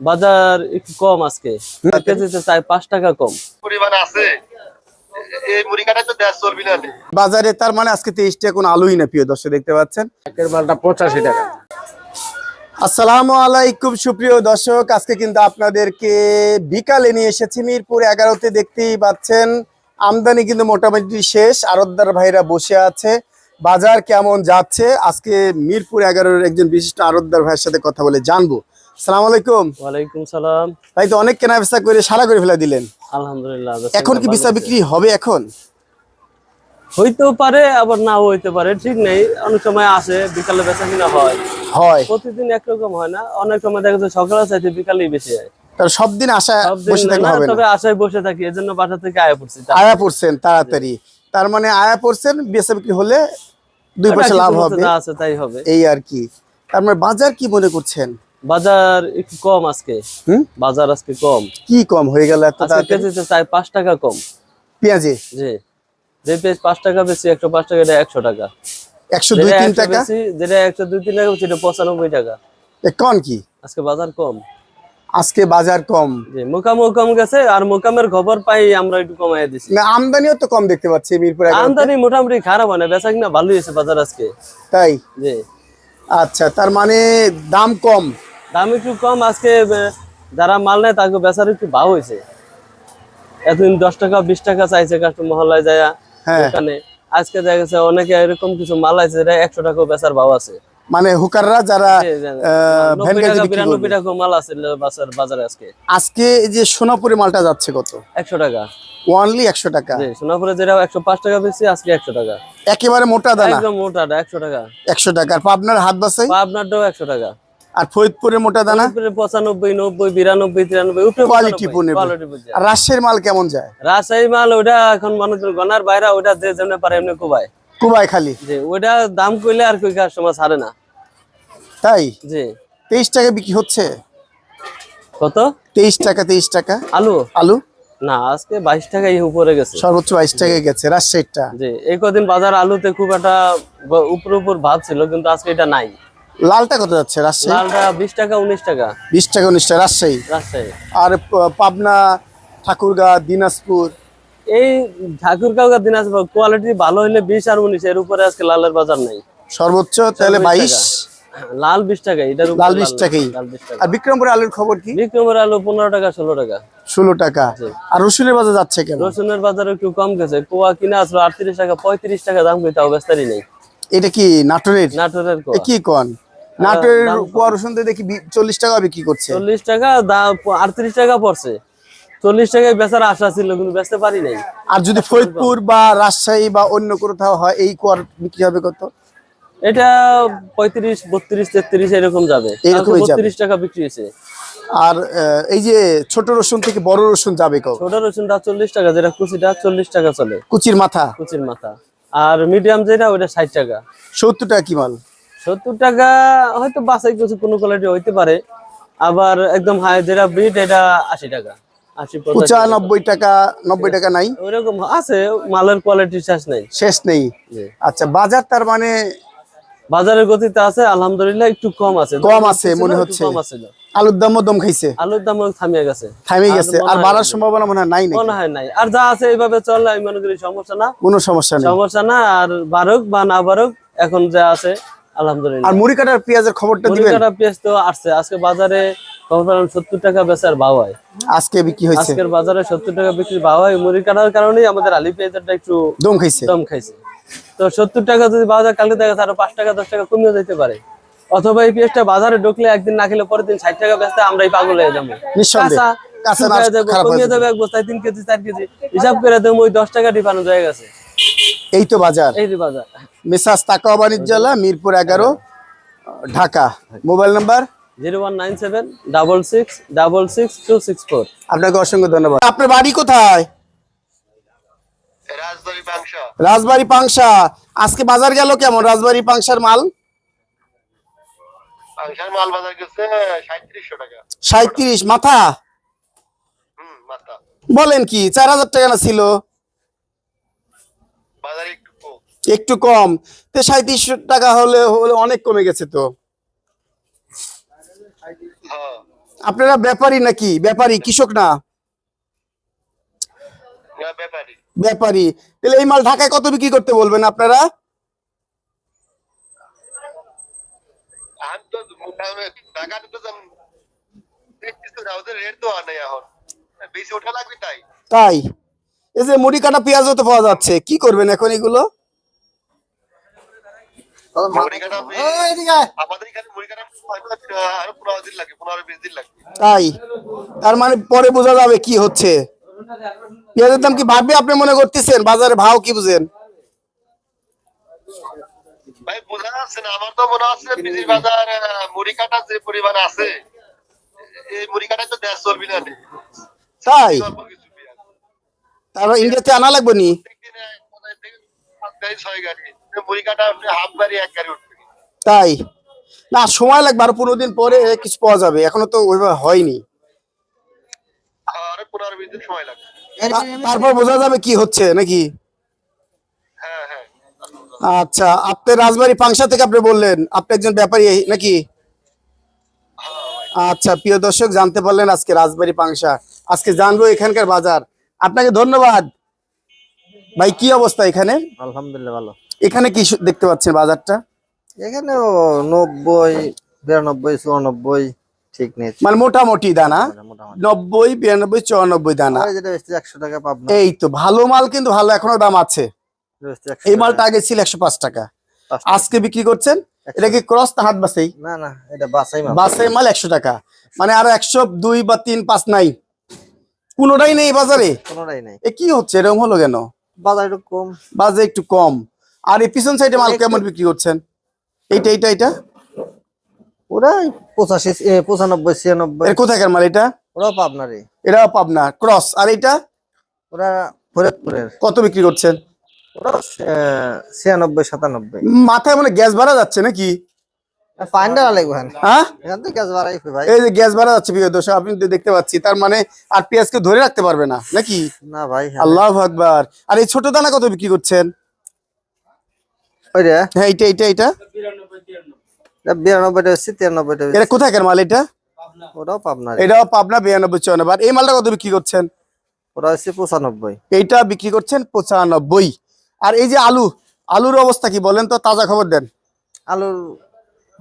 বাজার একটু কম আজকে। কেজিতে চাই পাঁচ টাকা কম। পরিমাণ আছে। বাজারে তার মানে আজকে তেইশ টাকা কোনো আলুই না প্রিয় দর্শক দেখতে পাচ্ছেন? একের মালটা পঁচাশি টাকা। আসসালামু আলাইকুম সুপ্রিয় দর্শক। আজকে কিন্তু আপনাদেরকে বিকালে নিয়ে এসেছি মিরপুর এগারোতে দেখতেই পাচ্ছেন। আমদানি কিন্তু মোটামুটি শেষ। আরতদার ভাইরা বসে আছে। বাজার কেমন যাচ্ছে? আজকে মিরপুর এগারোর একজন বিশিষ্ট আরতদার ভাইয়ের সাথে কথা বলে জানব। সালাম আলাইকুম। ওয়ালাইকুম সালাম। ভাই তো অনেক কেনা বেচা করে সারা করে ফেলে দিলেন। আলহামদুলিল্লাহ এখন কি বিক্রি হবে এখন? হইতেও পারে আবার নাও হইতে পারে ঠিক নেই। অনেক সময় আসে বিকালে বেচা কিনা হয়। হয়। প্রতিদিন একরকম হয় না অনেক সময় দেখা যায় সকালে চাইতে বিকালেই বেশি হয়। তার সব দিন আশা বসে থাকলে হবে তবে আশায় বসে থাকি এজন্য বাসা থেকে আয়া পড়ছি আয়া পড়ছেন তাড়াতাড়ি। তার মানে আয়া পড়ছেন বেচা বিক্রি হলে দুই পয়সা লাভ হবে। তাই হবে। এই আর কি। তার মানে বাজার কি মনে করছেন? বাজার একটু কম আজকে। হুম? বাজার আজকে কম। কি কম? হয়ে গেল এত? কেজিতে চাই পাঁচ টাকা কম। পেঁয়াজে? জি। যে পেঁয়াজ পাঁচ টাকা বেশি একশো পাঁচ টাকা এটা একশো টাকা। একশো দুই তিন টাকা? যেটা একশো দুই তিন টাকা এটা পঁচানব্বই টাকা। এ কোন কি? আজকে বাজার কম। আজকে বাজার কম। জি মোকামও কম গেছে আর মোকামের খবর পাই আমরা একটু কমাই দিছি। না আমদানিও তো কম দেখতে পাচ্ছি মিরপুর। আমদানি মোটামুটি খারাপ হয় না বেচা কিনা ভালোই হয়েছে বাজার আজকে। তাই? জি। আচ্ছা তার মানে দাম কম। দাম একটু কম আজকে যারা মাল নেয় তাকে বেচার একটু ভাও হয়েছে। এতদিন দশ টাকা বিশ টাকা চাইছে কাস্টমার মহল্লায় যায় হ্যাঁ। এখানে আজকে দেখা গেছে অনেকে এরকম কিছু মাল আছে যেটা একশো টাকা বেচার ভাও আছে। মানে হুকাররা যারা টাকা মাল আছে বাজারে আজকে। আজকে এই যে সোনাপুরি মালটা যাচ্ছে কত? একশো টাকা। ওয়ানলি একশো টাকা। সোনাপুরে যেটা একশো পাঁচ টাকা বেশি আজকে একশো টাকা। একেবারে মোটা দানা। একদম মোটাটা একশো টাকা। একশো টাকা। আর পাবনার হাত বাসাই আপনারটাও একশো টাকা। আর ফরিদপুরের মোটা দানা? পঁচানব্বই নব্বই বিরানব্বই তিরানব্বই কোয়ালিটি আর রাজশাহীর মাল কেমন যায়? রাজশাহী মাল ওটা এখন মানুষ গনার বাইরে ওটা যে যেমন পারে এমনি কোবাই কুবাই খালি ওটা দাম কইলে আর কই কাস্টমার ছাড়ে না। তাই? জি। তেইশ টাকা বিক্রি হচ্ছে? কত? তেইশ টাকা তেইশ টাকা। আলু? আলু? না আজকে বাইশ টাকাই উপরে গেছে। সর্বোচ্চ বাইশ টাকায় গেছে রাজশাহীরটা। জি এই কদিন বাজার আলুতে খুব একটা উপর উপর ভাব ছিল কিন্তু আজকে এটা নাই। লালটা কত যাচ্ছে? রাজশাহী? লালটা বিশ টাকা উনিশ টাকা। বিশ টাকা উনিশ টাকা রাজশাহী? রাজশাহী। আর পাবনা ঠাকুরগাঁ দিনাজপুর? এই ঠাকুরগাঁও দিনাজপুর কোয়ালিটি ভালো হলে বিশ আর উনিশ এর উপরে আজকে লালের বাজার নাই। সর্বোচ্চ তাহলে 20 বাইশ? লাল বিশ টাকা এটার উপরে লাল বিশ টাকাই। টাকা। আর বিক্রমপুর আলুর খবর কি? বিক্রমের আলু পনেরো টাকা ষোলো টাকা। ষোলো টাকা। আর রসুনের বাজার যাচ্ছে কেন রসুনের বাজার একটু কম গেছে। কোয়া কিনা আসলো আটত্রিশ টাকা পঁয়ত্রিশ টাকা দাম কইতে অবস্থারই নেই। এটা কি নাটোরের? নাটোরের কি কন নাটোরের দাম রসুন দেখি চল্লিশ টাকা বিক্রি করছে। চল্লিশ টাকা দাম আটত্রিশ টাকা পড়ছে। চল্লিশ টাকায় বেচার আশা ছিল কিন্তু বেচতে পারি নাই। আর যদি ফরিদপুর বা রাজশাহী বা অন্য কোথাও হয় এই কুয়ার বিক্রি হবে কত? এটা পঁয়ত্রিশ বত্রিশ তেত্রিশ এরকম যাবে। বত্রিশ টাকা বিক্রি হয়েছে। আর এই যে ছোট রসুন থেকে বড় রসুন যাবে কত ছোট রসুনটা চল্লিশ টাকা যেটা কুচিটা চল্লিশ টাকা চলে। কুচির মাথা। কুচির মাথা। আর মিডিয়াম যেটা ওইটা ষাট টাকা। সত্তর টাকা কি মাল? সত্তর টাকা হয়তো বাসাই কিছু কোনো কোয়ালিটি হইতে পারে। আবার একদম হাই যেটা ব্রিড এটা আশি টাকা। টাকা। নব্বই টাকা নাই? ওইরকম আছে মালের কোয়ালিটি শেষ নেই। শেষ নেই? আচ্ছা বাজার তার মানে? বাজারের গতিতে আছে আলহামদুলিল্লাহ একটু কম আছে। কম আছে মনে হচ্ছে। কম আছিল। আলুর দামও দম খাইছে। আলুর দাম থামিয়ে গেছে। থামে গেছে। আর বাড়ার সম্ভাবনা মনে হয় নাই মনে হয় নাই। আর যা আছে এইভাবে চললে আমি মনে করি সমস্যা না। কোনো সমস্যা নেই। সমস্যা না আর বারক বা না বারক এখন যা আছে আলহামদুলিল্লাহ। আর মুড়ি কাটার পেঁয়াজের খবরটা দিবেন? মুড়িকাটা পেঁয়াজ তো আসছে। আজকে বাজারে খবর পেলাম সত্তর টাকা বেচার আজকে বিক্রি হয়েছে। আজকের বাজারে সত্তর টাকা বিক্রি মুড়ি কাটার কারণেই আমাদের আলি পেঁয়াজটা একটু দম খাইছে। দম খাইছে। তো সত্তর টাকা যদি বাজার কালকে দেখা যায় আরও পাঁচ টাকা দশ টাকা কমিয়ে যেতে পারে। অথবা এই পেঁয়াজটা বাজারে ঢুকলে একদিন না খেলে পরের দিন ষাট টাকা বেচতে আমরাই পাগল হয়ে যাব। নিঃসন্দেহে। কাঁচা, কমিয়ে যাবে। এক বস্তায় তিন কেজি চার কেজি। হিসাব করে দেবো ওই দশ টাকা ডিপানো হয়ে গেছে। এই তো বাজার। এই যে বাজার। মেসাজ তাকাওয়া বাণিজ্যালয় মিরপুর এগারো Dhaka. Mobile number? Zero one nine seven double six double six two six four. আপনাকে অসংখ্য ধন্যবাদ। আপনার বাড়ি কোথায়? রাজবাড়ি পাংশা। আজকে বাজার গেল কেমন? রাজবাড়ি পাংশার মাল? মাংসের মাল বাজার গেছে সাঁত্রিশশো টাকা। সাঁত্রিশ মাথা? হুম মাথা। বলেন কি চার হাজার টাকা না ছিল? একটু কম। একটু কম। তো সাঁত্রিশ টাকা হলে হলে অনেক কমে গেছে তো। হ্যাঁ। আপনারা ব্যাপারী নাকি? ব্যাপারী কৃষক না? ব্যাপারী। তাহলে এই মাল ঢাকায় কত বিক্রি করতে বলবেন আপনারা? তাই? এই যে মুড়ি কাটা পেঁয়াজও তো পাওয়া যাচ্ছে। কি করবেন এখন এগুলো? কাটা কাটা তাই? তার মানে পরে বোঝা যাবে কি হচ্ছে। পেঁয়াজের দাম কি বাড়বে আপনি মনে করতেছেন? বাজারে ভাও কি বুঝেন? ভাই বোঝা যাচ্ছে না আমার তো মনে হচ্ছে পিজির বাজার মুড়ি কাটা যে পরিমাণ আছে এই মুড়ি কাটায় তো দেশ চলবি না তাই। তারপর ইন্ডিয়াতে আনা লাগবে নি? তাই? না, সময় লাগবে, আরও পনেরো দিন পরে কিছু পাওয়া যাবে। এখনও তো ওইভাবে হয়নি। তারপর বোঝা যাবে কি হচ্ছে, নাকি? আচ্ছা আপনি রাজবাড়ি পাংশা থেকে আপনি বললেন, আপনি একজন ব্যাপারী, নাকি? আচ্ছা প্রিয় দর্শক, জানতে পারলেন আজকে রাজবাড়ি পাংশা আজকে জানব এখানকার বাজার। আপনাকে ধন্যবাদ। ভাই কি অবস্থা এখানে? আলহামদুলিল্লাহ ভালো। এখানে কি দেখতে পাচ্ছেন বাজারটা? এখানেও নব্বই বিরানব্বই চুরানব্বই ঠিক নেই। মানে মোটামুটি দানা। নব্বই বিরানব্বই চুরানব্বই দানা। একশো টাকা এই তো ভালো মাল কিন্তু ভালো এখনও দাম আছে। যেটা বেচতে 100 এই মালটা আগে ছিল একশো পাঁচ টাকা। পাঁচ টাকা। আজকে বিক্রি করছেন? এটা কি ক্রস না হাত বাসাই না না এটা বাসাই মাল। বাসাই মাল একশো টাকা। মানে আরও একশো দুই বা তিন পাঁচ নাই। কোনোটাই নেই বাজারে? কোনোটাই নেই। এ কি হচ্ছে? এরকম হলো কেন? বাজার একটু কম। বাজারে একটু কম। আর এই পিছন সাইডে মাল কেমন বিক্রি করছেন? এইটা এইটা এটা পঁচাশি পঁচানব্বই ছিয়ানব্বই। কোথাকার মাল এটা? ওরাও পাবনারই এটা পাবনা। ক্রস। আর এটা ওরা ফরিদপুরের। কত বিক্রি করছেন? ওরা ছিয়ানব্বই সাতানব্বই। মাথায় মানে গ্যাস ভাড়া যাচ্ছে নাকি? এই যে গ্যাস ভাড়া যাচ্ছে প্রিয় দর্শক আপনি দেখতে পাচ্ছি তার মানে আর পেঁয়াজকে ধরে রাখতে পারবে না নাকি? না ভাই আল্লাহ আকবার। আর এই ছোট দানা কত বিক্রি করছেন? হ্যাঁ এটা এটা কোথাকার মাল এটা? পাবনার এটাও পাবনা বিরানব্বই চুরানব্বই আর এই মালটা কত বিক্রি করছেন? হচ্ছে পঁচানব্বই। এইটা বিক্রি করছেন পঁচানব্বই। আর এই যে আলু আলুর অবস্থা কি বলেন তো তাজা খবর দেন। আলুর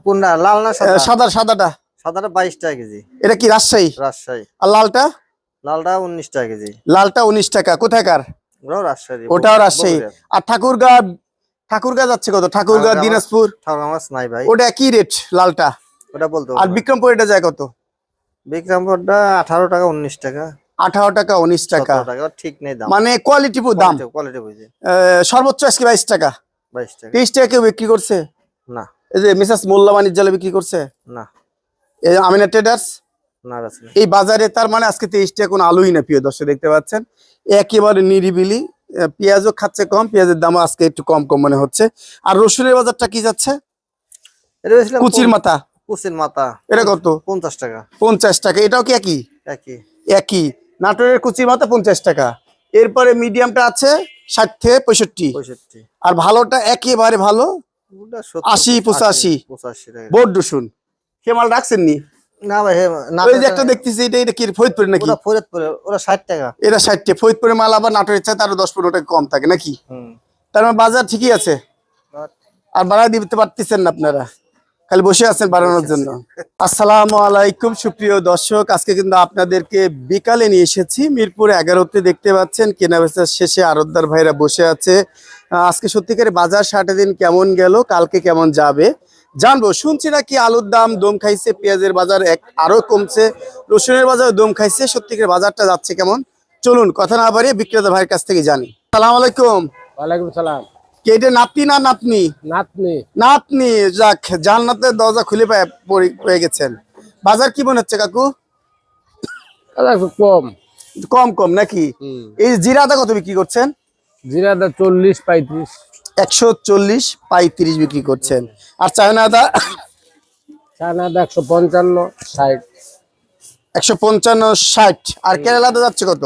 কোনটা? লাল না সাদা? সাদা সাদাটা। সাদাটা বাইশ টাকা কেজি। এটা কি রাজশাহী? রাজশাহী। আর লালটা? লালটা উনিশ টাকা কেজি। লালটা উনিশ টাকা। কোথাকার? রাজশাহী ওটাও রাজশাহী। আর ঠাকুরগা ঠাকুরগা যাচ্ছে কত? ঠাকুরগা দিনাজপুর? মাছ নাই ভাই। ওটা একই রেট লালটা? ওটা বলতে আর বিক্রমপুর এটা যায় কত? বিক্রমপুরটা আঠারো টাকা উনিশ টাকা। আঠারো টাকা উনিশ টাকা। ঠিক নেই দাম। মানে কোয়ালিটি দাম? কোয়ালিটি সর্বোচ্চ আজকে বাইশ টাকা। বাইশ টাকা। তেইশ টাকা কেউ বিক্রি করছে? না। এই যে মিসাস মোল্লা বাণিজ্যালয় বিক্রি করছে? না। এই আমিনা ট্রেডার্স না এই বাজারে তার মানে আজকে তেইশ টাকা কোনো আলুই না প্রিয় দর্শক দেখতে পাচ্ছেন? একেবারে নিরিবিলি পেঁয়াজও খাচ্ছে কম পেঁয়াজের দামও আজকে একটু কম কম মনে হচ্ছে। আর রসুনের বাজারটা কি যাচ্ছে? কুচির মাথা। কুচির মাথা। এটা কত? পঞ্চাশ টাকা। পঞ্চাশ টাকা। এটাও কি একই? একই। একই। নাটোরের কুচির মাথা পঞ্চাশ টাকা। এরপরে মিডিয়ামটা আছে ষাট থেকে পঁয়ষট্টি। পঁয়ষট্টি। আর ভালোটা একেবারে ভালো আশি, পঁচাশি। পঁচাশি। টাকা। বোর্ড রসুন। সে মাল রাখছেন নি না ভাই হে, না ওই যে একটা দেখতেছি এটা এটা কি ফরিদপুরে নাকি? ফরিদপুরে ওরা ষাট টাকা। এটা ষাটটে ফরিদপুরে মাল আবার নাটোরের দশ পনেরো টাকা কম থাকে নাকি? তার মানে বাজার ঠিকই আছে। আর বাড়া দিতে পারতেছেন না আপনারা। খালি বসে আছেন বাড়ানোর জন্য। আসসালামু আলাইকুম সুপ্রিয় দর্শক। আজকে কিন্তু আপনাদেরকে বিকালে নিয়ে এসেছি। মিরপুর এগারোতে দেখতে পাচ্ছেন কেনা বেচার শেষে আরতদার ভাইরা বসে আছে। আজকে সত্যিকারে বাজার ষাটে দিন কেমন গেল কালকে কেমন যাবে জানব। শুনছি নাকি আলুর দাম দম খাইছে পেঁয়াজের বাজার এক আরও কমছে রসুনের বাজার দম খাইছে সত্যিকারে বাজারটা যাচ্ছে কেমন? চলুন কথা না বাড়িয়ে বিক্রেতা ভাইয়ের কাছ থেকে জানি। সালাম আলাইকুম। ওয়ালাইকুম সালাম। কে এটা নাতি না নাতনি? নাতনি। নাতনি যাক জান্নাতের দরজা খুলে পায় গেছেন। বাজার কি মনে হচ্ছে কাকু? কম। কম কম নাকি? এই জিরাটা কত বিক্রি করছেন? জিরা দা চল্লিশ পঁয়ত্রিশ। একশো চল্লিশ পঁয়ত্রিশ বিক্রি করছেন। আর চায়না আদা চায়না দা একশো পঞ্চান্ন ষাট। একশো পঞ্চান্ন ষাট। আর কেরালাতে যাচ্ছে কত?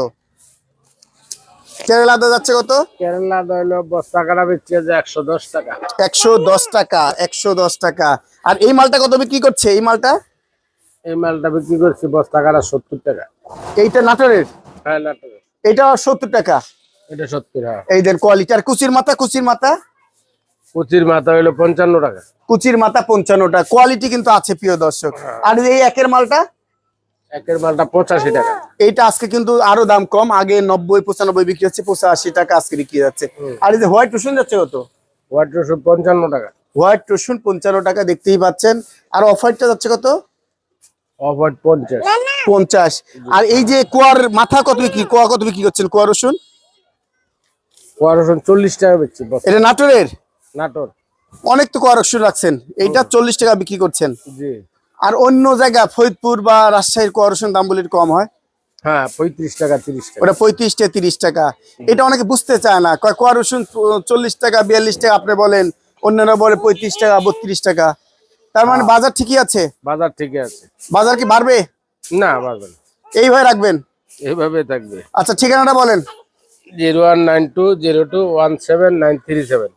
কেরালাতে যাচ্ছে কত? কেরালা দা হলো বস্তা কাটা বেচছে যে একশো দশ টাকা। একশো দশ টাকা একশো দশ টাকা। আর এই মালটা কত বিক্রি করছে? এই মালটা? এই মালটা বিক্রি করছি বস্তা কাটা সত্তর টাকা। এইটা নাটোরের? হ্যাঁ নাটক এটা সত্তর টাকা। এটা সত্তর হ্যাঁ। এই দেন কোয়ালিটি আর কুচির মাথা কুচির মাথা? কুচির মাথা হইল পঞ্চান্ন টাকা। কুচির মাথা পঞ্চান্নটা কোয়ালিটি কিন্তু আছে প্রিয় দর্শক। আর এই একের মালটা? একের মালটা পঁচাশি টাকা। এইটা আজকে কিন্তু আরও দাম কম আগে নব্বই পঁচানব্বই বিক্রি হচ্ছে পঁচাশি টাকা আজকে বিক্রি যাচ্ছে আর এই যে হোয়াইট রসুন যাচ্ছে কত? হোয়াইট রসুন পঞ্চান্ন টাকা। হোয়াইট রসুন পঞ্চান্ন টাকা দেখতেই পাচ্ছেন। আর অফ হোয়াইটটা যাচ্ছে কত? অফ হোয়াইট পঞ্চাশ। পঞ্চাশ। আর এই যে কোয়ার মাথা কত বিক্রি কোয়া কত বিক্রি করছেন? কোয়া রসুন? কোয়া রসুন চল্লিশ টাকা বস্তা। এটা নাটোরের? নাটোর। অনেক তো কোয়া রসুন রাখছেন। এইটা চল্লিশ টাকা বিক্রি করছেন। জি। আর অন্য জায়গা ফরিদপুর বা রাজশাহীর কোয়া রসুন দাম বলে কম হয়। হ্যাঁ পঁয়ত্রিশ টাকা তিরিশ টাকা। ওটা পঁয়ত্রিশ টাকা তিরিশ টাকা। এটা অনেকে বুঝতে চায় না। কয় কোয়া রসুন চল্লিশ টাকা বিয়াল্লিশ টাকা আপনি বলেন অন্যরা বলে পঁয়ত্রিশ টাকা বত্রিশ টাকা। তার মানে বাজার ঠিকই আছে? বাজার ঠিকই আছে। বাজার কি বাড়বে? না পারবে না। এইভাবে রাখবেন? এইভাবে থাকবে। আচ্ছা ঠিকানাটা বলেন। Zero one nine two zero two one seven nine three seven.